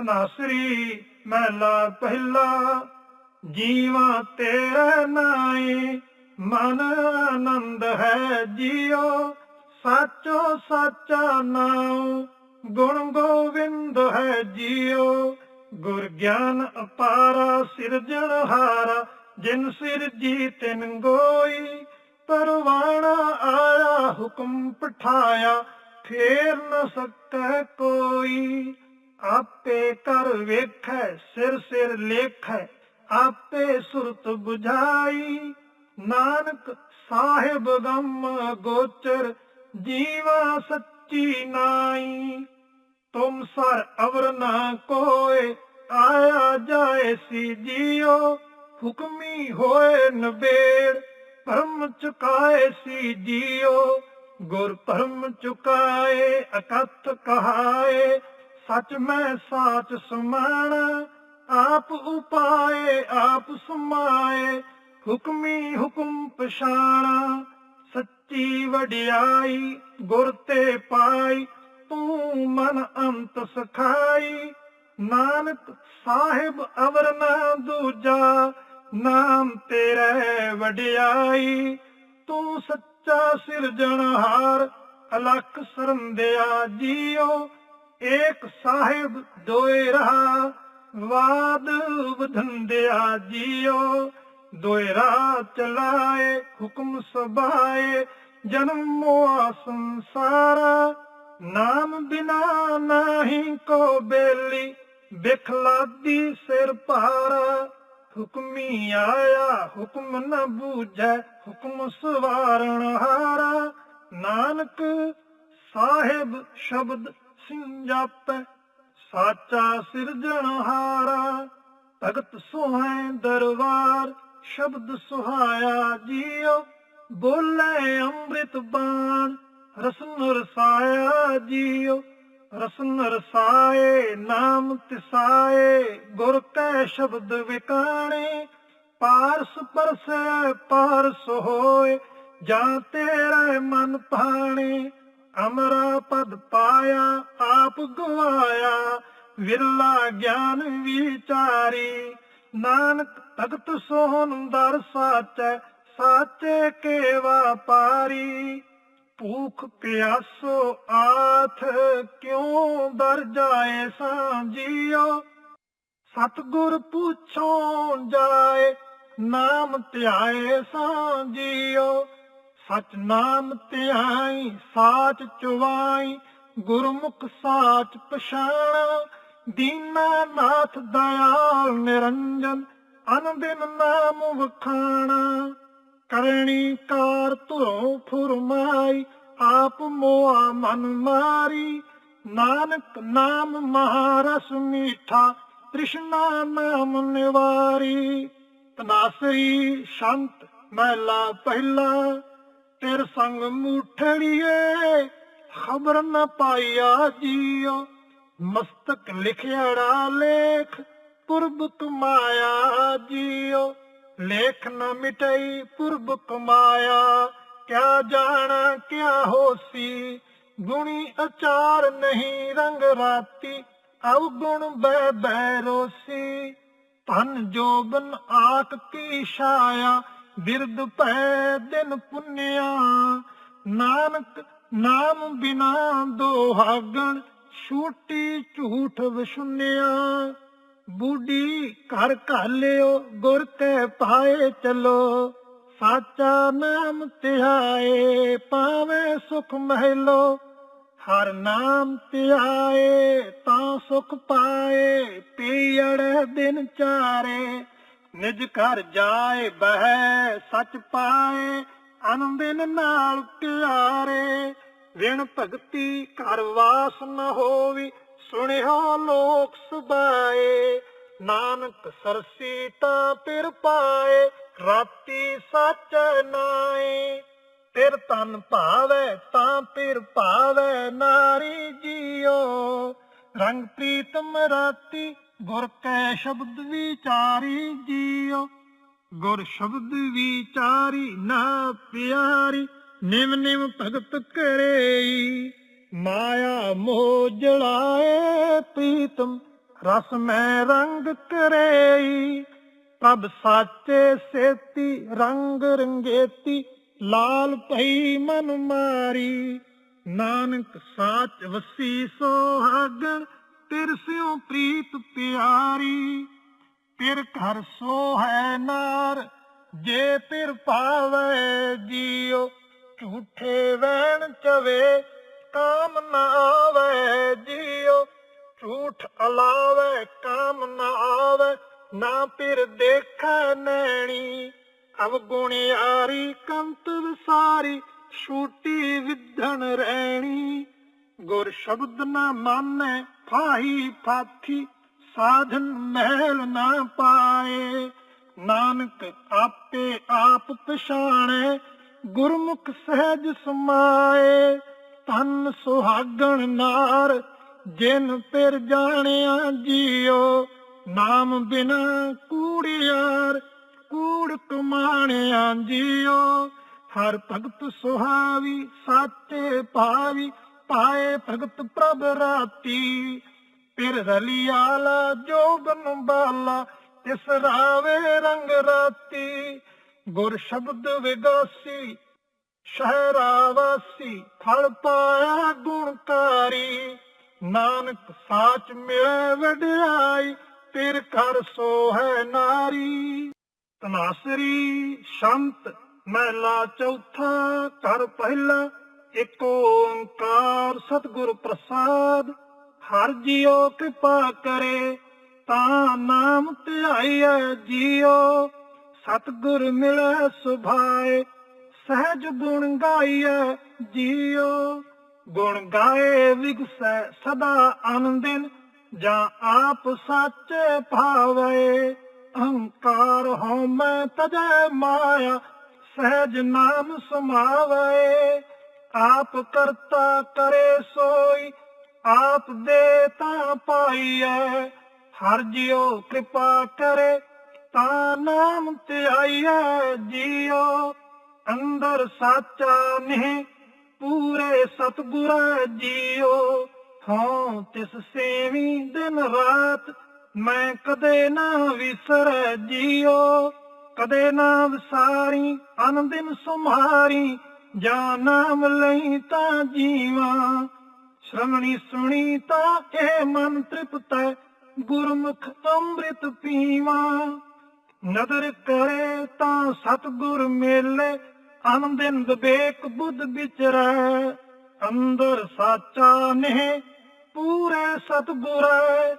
ਤਨਾਸਰੀ ਮਹਿਲਾ ਪਹਿਲਾ, ਜੀਵਾ ਤੇਰੇ ਨਾਏ ਮਨ ਆਨੰਦ ਹੈ ਜੀਓ ਸਾਚੋ ਸਾਚਾ ਨਾਉ, ਗੁਣ ਗੋਵਿੰਦ ਹੈ ਜੀਓ ਗੁਰ ਗਿਆਨ ਅਪਾਰਾ ਸਿਰਜਣਹਾਰਾ ਜਿਨ ਸਿਰ ਜੀ ਤਿਨ ਗੋਈ, ਪਰਵਾਣਾ ਆਇਆ ਹੁਕਮ ਪਠਾਇਆ, ਫੇਰ ਨ ਸਕੈ ਕੋਈ। ਆਪੇ ਕਰ ਵੇਖੈ, ਸਿਰ ਸਿਰ ਲੇਖੈ, ਆਪੇ ਸੁਰਤ 부ਝਾਈ ਨਾਨਕ ਸਾਹਿਬ ਗਮ ਗੋਚਰ, ਜੀਵਾ ਸੱਚੀ ਨਾਈ। ਤੁਮ ਸਰ ਅਵਰ ਨਾ ਕੋਏ, ਆਇਆ ਜਾਏ ਸੀ ਜੀਓ। ਹੁਕਮੀ ਹੋਏ ਨਬੇੜ ਭਰਮ ਚੁਕਾਏ ਸੀ ਜੀਓ। ਗੁਰ ਭਰਮ ਚੁਕਾਏ, ਅਕਥ ਕਹਾਏ ਸਚ ਮੈਂ ਸਾਚ ਸਮਾਣਾ ਆਪ ਉਪਾਏ, ਆਪ ਸਮਾਏ, ਹੁਕਮੀ ਹੁਕਮ ਪਛਾਣਾ, ਸੱਚੀ ਵਡਿਆਈ, ਗੁਰ ਤੇ ਪਾਈ, ਤੂੰ ਮਨ ਅੰਤ ਸਖਾਈ, ਨਾਨਕ ਸਾਹਿਬ ਅਵਰ ਨਾ ਦੂਜਾ, ਨਾਮ ਤੇਰੇ ਵਡਿਆਈ, ਤੂੰ ਸੱਚਾ ਸਿਰਜਣਹਾਰ, ਅਲਖ ਸਰੰਦਿਆ ਜੀਓ ਏਕ ਸਾਹਿਬ ਦੋਏ ਰਹਾ, ਵਾਦ ਵਧੰਦਿਆ ਜੀਓ। ਦੋਏ ਰਾਹ ਚਲਾਏ, ਹੁਕਮ ਸਬਾਏ ਜਨਮ ਮੋਆ ਸੰਸਾਰਾ। ਨਾਮ ਬਿਨਾ ਨਹੀਂ ਕੋ ਬੇਲੀ, ਬਿਖਲਾਦੀ ਸਿਰ ਭਾਰਾ। ਹੁਕਮੀ ਆਇਆ, ਹੁਕਮ ਨ ਬੂਝੈ, ਹੁਕਮ ਸਵਾਰਣ ਹਾਰਾ। ਨਾਨਕ ਸਾਹਿਬ ਸ਼ਬਦ ਸਿੰਜਾਪੈ ਸਾਚਾ ਸਿਰਜਣਹਾਰਾ ਭਗਤ ਸੁਹਾਏ ਦਰਬਾਰ, ਸ਼ਬਦ ਸੁਹਾਇਆ ਜੀਓ, ਬੋਲੇ ਅੰਮ੍ਰਿਤ ਬਾਣ। ਰਸਨ ਰਸਾਇਆ ਜੀਓ ਰਸਨ ਰਸਾਏ, ਨਾਮ ਤਿਸਾਏ, ਗੁਰ ਕੈ ਸ਼ਬਦ ਵਿਕਾਣੇ। ਪਾਰਸ ਪਰਸੈ ਪਾਰਸ ਹੋਏ, ਜਾਂ ਤੇਰੇ ਮਨ ਭਾਣੇ ਅਮਰਾ ਪਦ ਪਾਇਆ, ਆਪ ਗਵਾਇਆ, ਵਿਰਲਾ ਗਿਆਨ ਵਿਚਾਰੀ। ਨਾਨਕ ਭਗਤ ਸੋਹਨ ਦਰ ਸਾਚੈ, ਸਾਚੇ ਕੇ ਵਾਪਾਰੀ ਭੂਖ ਪਿਆਸੋ ਆਥ ਕਿਉਂ ਦਰ ਜਾਏ ਸਾਂਜੀਓ ਸਤਗੁਰ ਪੁੱਛੋ ਜਾਏ, ਨਾਮ ਧਿਆਏ ਸਾਂਜੀਓ ਸਚ ਨਾਮ ਧਿਆਈ ਸਾਚ ਚੁਵਾਈ, ਗੁਰਮੁਖ ਸਾਚ ਪਛਾਣਾ। ਦੀਨਾ ਨਾਥ ਦਇਆਲ ਨਿਰੰਜਨ, ਅਨੰਦਿਨ ਨਾਮ ਵਖਾਣਾ। ਕਰਣੀ ਕਾਰ ਧੁਰੋਂ ਫੁਰਮਾਈ, ਆਪ ਮੋਆ ਮਨ ਮਾਰੀ। ਨਾਨਕ ਨਾਮ ਮਹਾਰਸ ਮੀਠਾ, ਤ੍ਰਿਸ਼ਨਾ ਨਾਮ ਨਿਵਾਰੀ। ਤਨਾਸਰੀ ਸ਼ੰਤ ਮਹਿਲਾ ਪਹਿਲਾ। ਤੇਰ ਸੰਗ ਮੂਠੜੀਏ ਖਬਰ ਨ ਪਾਈਆ ਜੀਓ। ਮਸਤਕ ਲਿਖਿਆੜਾ ਲੇਖ ਪੁਰਬ ਕਮਾਇਆ ਜੀਓ। ਲੇਖ ਨਾ ਮਿਟਈ ਪੁਰਬ ਕਮਾਇਆ ਕਿਆ ਜਾਣਾ, ਕਿਆ ਹੋਸੀ। ਗੁਣੀ ਅਚਾਰ ਨਹੀਂ, ਰੰਗ ਰਾਤੀ, ਅਵਗੁਣ ਬੈ ਬੈ ਰੋਸੀ। ਧਨ ਜੋਬਨ ਆਕ ਕੀ ਛਾਇਆ ਬਿਰਦ ਪੈ ਦਿਨ ਪੁੰਨਿਆ। ਨਾਨਕ ਨਾਮ ਬਿਨਾ ਦੋਹਾਗਣ ਛੂਟੀ ਝੂਠ ਵਿਸ਼ੁੰਨਿਆ ਬੂਢੀ ਘਰ ਘਾਲਿਓ ਗੁਰ ਤੇ ਪਾਏ ਚਲੋ। ਸਾਚਾ ਨਾਮ ਧਿਆਏ ਪਾਵੇ ਸੁਖ ਮਹਿਲੋ। ਹਰ ਨਾਮ ਧਿਆਏ, ਤਾਂ ਸੁਖ ਪਾਏ ਪੀੜ ਦਿਨ ਚਾਰੇ। ਨਿਜ ਘਰ ਜਾਏ, ਬਹਿ, ਸੱਚ ਪਾਏ ਆਨੰਦਿਨ ਨਾਲ ਪਿਆਰੇ। ਵਿਣ ਭਗਤੀ ਘਰ ਵਾਸ ਨ ਹੋਵੀ ਸੁਣਿਓ ਲੋਕ ਸੁਬਾਏ ਨਾਨਕ ਸਰਸੀ ਤਾਂ ਪਿਰ ਪਾਏ, ਰਾਤੀ ਸੱਚ ਨਾਏ। ਤਿਰ ਤਨ ਭਾਵੇ ਤਾਂ ਪਿਰ ਭਾਵੇ, ਨਾਰੀ ਜੀ ਰੰਗ ਪ੍ਰੀਤਮ ਰਾਤੀ ਗੁਰ ਕੈ ਸ਼ਬਦ ਵਿਚਾਰੀ ਜੀਓ। ਗੁਰ ਸ਼ਬਦ ਵਿਚਾਰੀ ਨਾ ਪਿਆਰੀ, ਨਿਮ ਨਿਮ ਭਗਤ ਕਰੇਈ। ਮਾਇਆ ਮੋਹ ਜਲਾਏ ਪ੍ਰੀਤਮ, ਰਸ ਮੈਂ ਰੰਗ ਕਰੇਈ। ਪ੍ਰਭ ਸਾਚੇ ਸੇਤੀ, ਰੰਗ ਰੰਗੇਤੀ, ਲਾਲ ਭਈ ਮਨ ਮਾਰੀ। ਨਾਨਕ ਸਾਚ ਵਸੀ ਸੁਹਾਗਣ ਤਿਰਸਿਓ ਪ੍ਰੀਤ ਪਿਆਰੀ। ਤਿਰ ਘਰ ਸੋ ਹੈ ਨਾਰ, ਜੇ ਤਿਰ ਪਾਵੇ ਜੀਓ ਝੂਠੇ ਵੈਣ ਚਵੇ, ਕਾਮ ਨਾ ਆਵੇ ਜੀਓ ਝੂਠ ਅਲਾਵੇ, ਕਾਮ ਨਾ ਆਵੇ, ਨਾ ਪਿਰ ਦੇਖੈ ਨੈਣੀ। ਅਵਗੁਣਿਆਰੀ ਕੰਤ ਵਿਸਾਰੀ ਛੂਟੀ ਵਿਧਣ ਰਹਿਣੀ ਗੁਰ ਸ਼ਬਦ ਨਾ ਮਾਨੈ ਫਾਹੀ ਫਾਥੀ, ਸਾਧਨ ਮਹਿਲ ਨਾ ਪਾਏ। ਨਾਨਕ ਆਪੇ ਆਪ ਪਛਾਣੈ, ਗੁਰਮੁਖ ਸਹਿਜ ਸਮਾਏ। ਤਨ ਸੁਹਾਗਣ ਨਾਰ, ਜਿਨ ਪਿਰ ਜਾਣਿਆ ਜੀਓ। ਨਾਮ ਬਿਨਾ ਕੂੜਿਆਰ ਕੂੜ ਕਮਾਣਿਆ ਜੀਓ। ਹਰ ਭਗਤ ਸੁਹਾਵੀ, ਸਾਚੇ ਭਾਵੀ, ਪਾਏ ਭਗਤ ਪ੍ਰਭ ਰਾਤੀ। ਪਿਰ ਰਲਿਆਲਾ ਜੋਬਨ ਬਾਲਾ ਤਿਸ ਰਾਵੇ ਰੰਗ ਰਾਤੀ। ਗੁਰ ਸ਼ਬਦ ਵਿਗਾਸੀ, ਸ਼ਹਿਰਾ ਵਾਸੀ, ਫਲ ਪਾਇਆ ਗੁਣਕਾਰੀ। ਨਾਨਕ ਸਾਚ ਮਿਲੇ ਵਡਿਆਈ ਤਿਰ ਕਰ ਸੋ ਹੈ ਨਾਰੀ। ਤਨਾਸਰੀ, ਸ਼ੰਤ ਮਹਿਲਾ ਚੌਥਾ ਘਰ ਪਹਿਲਾ, ਇੱਕ ਓੰਕਾਰ ਸਤਿਗੁਰ ਪ੍ਰਸਾਦ। ਹਰ ਜੀਓ ਕਿਰਪਾ ਕਰੇ, ਤਾਂ ਨਾਮ ਧਿਆਈਐ ਜੀਓ ਸਤਿਗੁਰ ਮਿਲੈ ਸੁਭਾਏ, ਸਹਿਜ ਗੁਣ ਗਾਈਐ ਜੀਓ ਗੁਣ ਗਾਏ ਵਿਗਸੈ ਸਦਾ ਆਨੰਦਿਨ, ਜਾਂ ਆਪ ਸੱਚ ਭਾਵੇ। ਅਹੰਕਾਰ ਹਉ ਮੈਂ ਤਜੈ ਮਾਇਆ ਸਹਿਜ ਨਾਮ ਸਮਾਵੇ, ਆਪ ਕਰਤਾ ਕਰੇ ਸੋਈ, ਆਪ ਦੇ ਤਾਂ ਪਾਈਐ। ਹਰ ਜਿਉ ਕਿਰਪਾ ਕਰੇ, ਤਾਂ ਨਾਮ ਧਿਆਈਐ ਜੀਓ ਅੰਦਰ ਸਾਚਾ ਨਹੀਂ, ਪੂਰੇ ਸਤਿਗੁਰ ਜੀਓ ਹਾਂ ਤਿਸ ਸੇਵੀ ਦਿਨ ਰਾਤ, ਮੈਂ ਕਦੇ ਨਾ ਵਿਸਰੈ ਜੀਓ ਕਦੇ ਨਾ ਵਿਸਾਰੀ ਆਨੰਦਿਨ ਸੁਮਾਰੀ, ਜਾਂ ਨਾਮ ਲਈ ਤਾਂ ਜੀਵਾ। ਸ਼ਰਮਣੀ ਸੁਣੀ ਤਾਂ ਇਹ ਮਨ ਤ੍ਰਿਪਤੈ ਗੁਰਮੁਖ ਅੰਮ੍ਰਿਤ ਪੀਵਾ। ਨਦਰ ਕਰੇ ਤਾਂ ਸਤਗੁਰ ਮੇਲੇ ਆਨੰਦਿਨ ਵਿਵੇਕ ਬੁੱਧ ਵਿਚਰੈ। ਅੰਦਰ ਸਾਚਾ ਨੇ ਪੂਰੇ ਸਤਗੁਰੈ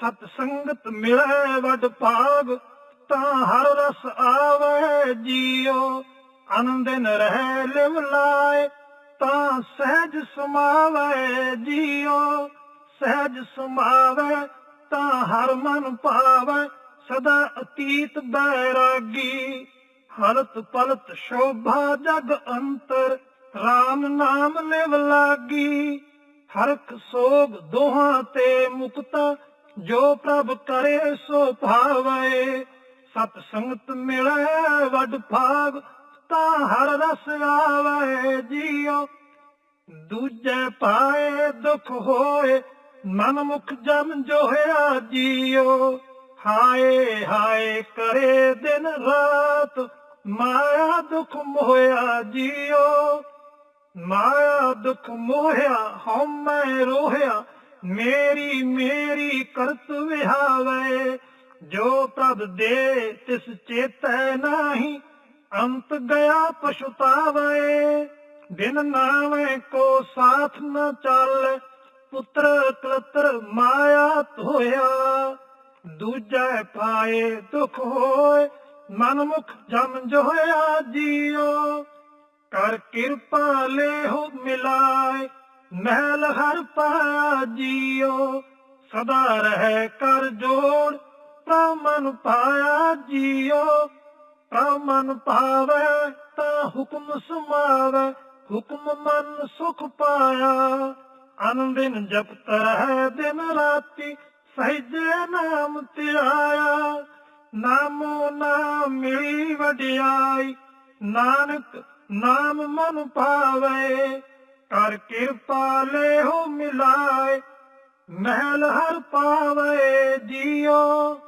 ਸਤ ਸੰਗਤ ਮਿਲੇ ਵਡ ਭਾਗ। ਤਾਂ ਹਰ ਰਸ ਆਵੇ ਜੀਓ ਆਨੰਦਿਨ ਰਹਿ ਲਿਵ ਲਾਏ, ਤਾਂ ਸਹਿਜ ਸਮਾਵੇ ਜੀਓ। ਸਹਿਜ ਸਮਾਵੇ ਤਾਂ ਹਰ ਮਨ ਪਾਵੇ ਸਦਾ ਅਤੀਤ ਬੈਰਾਗੀ। ਹਲਤ ਪਲਤ ਸ਼ੋਭਾ ਜਗ ਅੰਤਰ RAM ਨਾਮ ਲਿਵ ਲਾਗੀ। ਹਰਖ ਸੋਗ ਦੋਹਾਂ ਤੇ ਮੁਕਤਾ, ਜੋ ਪ੍ਰਭ ਕਰੇ ਸੋ ਭਾਵੇ ਸਤ ਸੰਗਤ ਮਿਲੇ, ਵਡ ਭਾਗ ਤਾਂ ਹਰ ਰਸ ਆਵੇ ਜੀਓ। ਦੂਜੇ ਪਾਏ ਦੁਖ ਹੋਏ, ਮਨ ਮੁਖ ਜਮ ਜੋਹਿਆ ਜੀਓ। ਹਾਏ ਹਾਏ ਕਰੇ ਦਿਨ ਰਾਤ, ਮਾਇਆ ਦੁਖ ਮੋਹਿਆ ਜੀਓ। ਮਾਇਆ ਦੁਖ ਮੋਹਿਆ, ਹਉਮੈ ਰੋਹਿਆ, ਮੇਰੀ ਮੇਰੀ ਕਰਤ ਵਿਹਾਵੇ। ਜੋ ਪ੍ਰਭ ਦੇ ਤਿਸ ਚੇਤੈ ਨਾਹੀ, ਅੰਤ ਗਿਆ ਪਛੁਤਾਵੇ ਬਿਨ ਨਾਵੇਂ ਕੋ ਸਾਥ ਨ ਚੱਲ, ਪੁੱਤਰ ਕਲਤਰ ਮਾਇਆ ਧੋਇਆ। ਦੂਜਾ ਪਾਏ ਦੁਖ ਹੋਏ ਮਨ ਮੁਖ ਜਮ ਜੋਇਆ ਜੀਓ। ਕਰ ਕਿਰਪਾ ਲੇਹੁ ਮਿਲਾਏ, ਮਹਿਲ ਹਰ ਪਾਇਆ ਜੀਓ। ਸਦਾ ਰਹਿ ਕਰ ਜੋੜ ਪ੍ਰਮਨ ਪਾਇਆ ਜੀਓ ਪ੍ਰਮਨ ਪਾਵੇ ਤਾਂ ਹੁਕਮ ਸਮਾਵੇ, ਹੁਕਮ ਮਨ ਸੁਖ ਪਾਇਆ। ਆਨੰਦਿਨ ਜਪਤ ਰਹਿ, ਦਿਨ ਰਾਤੀ ਸਹਿਜੇ ਨਾਮ ਧਿਆਇਆ। ਨਾਮੋ ਨਾਮ ਮਿਲੀ ਵਡਿਆਈ, ਨਾਨਕ ਨਾਮ ਮਨ ਪਾਵੇ। ਕਰ ਕਿਰਪਾ ਹੋ ਮਿਲਾਏ, ਮਹਿਲ ਹਰ ਪਾਵੇ ਜੀਓ।